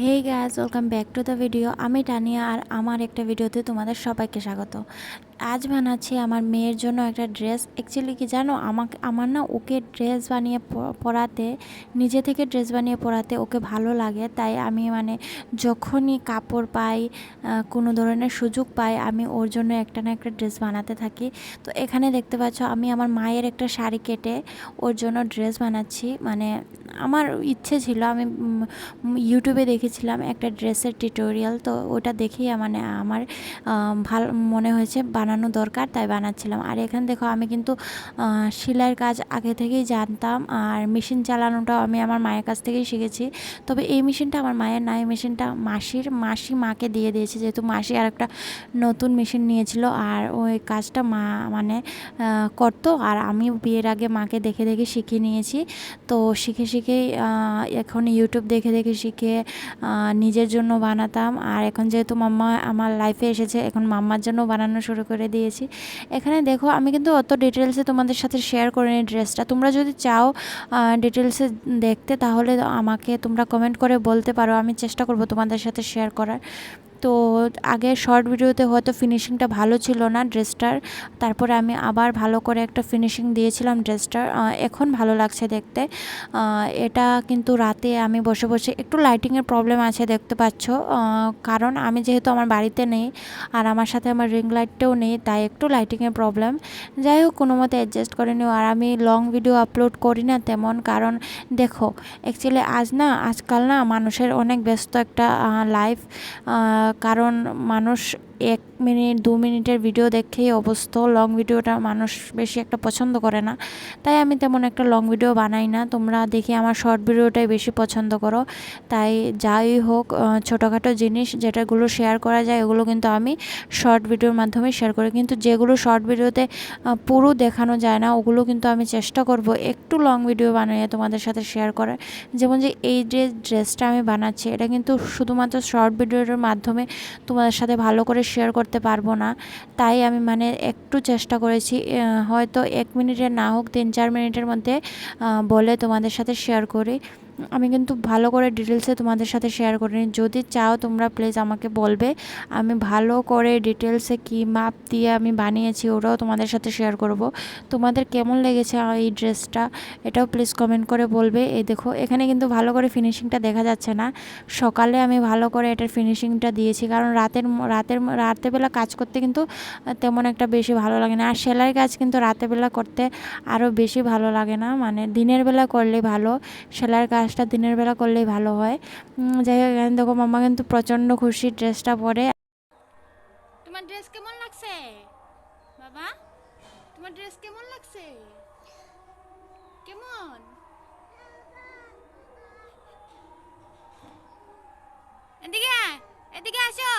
Hey guys welcome back to the video আমি টানিয়া আর আমার একটা ভিডিওতে তোমাদের সবাইকে স্বাগত। আজ বানাচ্ছি আমার মেয়ের জন্য একটা ড্রেস। অ্যাকচুয়ালি কি জানো? আমাকে, আমার না ওকে ড্রেস বানিয়ে পরাতে, নিজে থেকে ড্রেস বানিয়ে পরাতে ওকে ভালো লাগে। তাই আমি মানে যখনই কাপড় পাই কোনো ধরনের সুযোগ পাই, আমি ওর জন্য একটা না একটা ড্রেস বানাতে থাকি। তো এখানে দেখতে পাচ্ছ, আমি আমার মায়ের একটা শাড়ি কেটে ওর জন্য ড্রেস বানাচ্ছি। মানে আমার ইচ্ছে ছিল, আমি ইউটিউবে দেখেছিলাম একটা ড্রেসের টিউটোরিয়াল। তো ওটা দেখেই মানে আমার ভালো, মনে হয়েছে বানানো দরকার, তাই বানাচ্ছিলাম। আর এখানে দেখো আমি কিন্তু সেলাইয়ের কাজ আগে থেকেই জানতাম আর মেশিন চালানোটাও আমি আমার মায়ের কাছ থেকেই শিখেছি। তবে এই মেশিনটা আমার মায়ের না, এই মেশিনটা মাসির। মাসি মাকে দিয়ে দিয়েছে, যেহেতু মাসি আর একটা নতুন মেশিন নিয়েছিল আর ওই কাজটা মা মানে করতো। আর আমি বিয়ের আগে মাকে দেখে দেখে শিখে নিয়েছি। তো শিখে শিখেই এখন ইউটিউব দেখে দেখে শিখে নিজের জন্য বানাতাম। আর এখন যেহেতু মাম্মা আমার লাইফে এসেছে, এখন মাম্মার জন্য বানানো শুরু করে দিয়েছি। এখানে দেখো, আমি কিন্তু অত ডিটেলসে তোমাদের সাথে শেয়ার করে নিই ড্রেসটা। তোমরা যদি চাও ডিটেলসে দেখতে, তাহলে আমাকে তোমরা কমেন্ট করে বলতে পারো। আমি চেষ্টা করব তোমাদের সাথে শেয়ার করার। তো আগে শর্ট ভিডিওতে হয়তো ফিনিশিংটা ভালো ছিল না ড্রেসটার তারপরে আমি আবার ভালো করে একটা ফিনিশিং দিয়েছিলাম ড্রেসটার এখন ভালো লাগছে দেখতে। এটা কিন্তু রাতে আমি বসে বসে একটু লাইটিংয়ের প্রবলেম আছে দেখতে পাচ্ছ। কারণ আমি যেহেতু আমার বাড়িতে নেই আর আমার সাথে আমার রিং লাইটটাও নেই, তাই একটু লাইটিংয়ের প্রবলেম যাই হোক, কোনো মতে অ্যাডজাস্ট করে নিও। আর আমি লং ভিডিও আপলোড করি না তেমন। কারণ দেখো অ্যাকচুয়ালি আজ না, আজকাল না মানুষের অনেক ব্যস্ত একটা লাইফ কারণ মানুষ এক মিনিট, দু মিনিটের ভিডিও দেখেই অবস্থ। লং ভিডিওটা মানুষ বেশি একটা পছন্দ করে না। তাই আমি তেমন একটা লং ভিডিও বানাই না। তোমরা দেখি আমার শর্ট ভিডিওটাই বেশি পছন্দ করো। তাই যাই হোক ছোটোখাটো জিনিস যেটাগুলো শেয়ার করা যায়, ওগুলো কিন্তু আমি শর্ট ভিডিওর মাধ্যমে শেয়ার করি। কিন্তু যেগুলো শর্ট ভিডিওতে পুরো দেখানো যায় না, ওগুলো কিন্তু আমি চেষ্টা করব একটু লং ভিডিও বানিয়ে তোমাদের সাথে শেয়ার করার। যেমন যে এই যে ড্রেসটা আমি বানাচ্ছি, এটা কিন্তু শুধুমাত্র শর্ট ভিডিওর মাধ্যমে তোমাদের সাথে ভালো করে শেয়ার করতে পারব না। তাই আমি মানে একটু চেষ্টা করেছি হয়তো এক মিনিটের না হোক, তিন চার মিনিটের মধ্যে বলে তোমাদের সাথে শেয়ার করি। আমি কিন্তু ভালো করে ডিটেলসে তোমাদের সাথে শেয়ার করিনি যদি চাও তোমরা প্লিজ আমাকে বলবে। আমি ভালো করে ডিটেলসে কী মাপ দিয়ে আমি বানিয়েছি ওটাও তোমাদের সাথে শেয়ার করব। তোমাদের কেমন লেগেছে এই ড্রেসটা? এটাও প্লিজ কমেন্ট করে বলবে। এই দেখো, এখানে কিন্তু ভালো করে ফিনিশিংটা দেখা যাচ্ছে না। সকালে আমি ভালো করে এটার ফিনিশিংটা দিয়েছি। কারণ রাতের রাতের রাতেরবেলা কাজ করতে কিন্তু তেমন একটা বেশি ভালো লাগে না। আর সেলাই কাজ কিন্তু রাতেরবেলা করতে আরও বেশি ভালো লাগে না। মানে দিনের বেলা করলে ভালো। সেলাইয়ের কাজটা দিনের বেলা করলেই ভালো হয়। যাই হোক, এখানে দেখো মামা কিন্তু প্রচণ্ড খুশি ড্রেসটা পরে। তোমার ড্রেস কেমন লাগছে? বাবা, তোমার ড্রেস কেমন লাগছে? কেমন? এদিকে এদিকে আসো।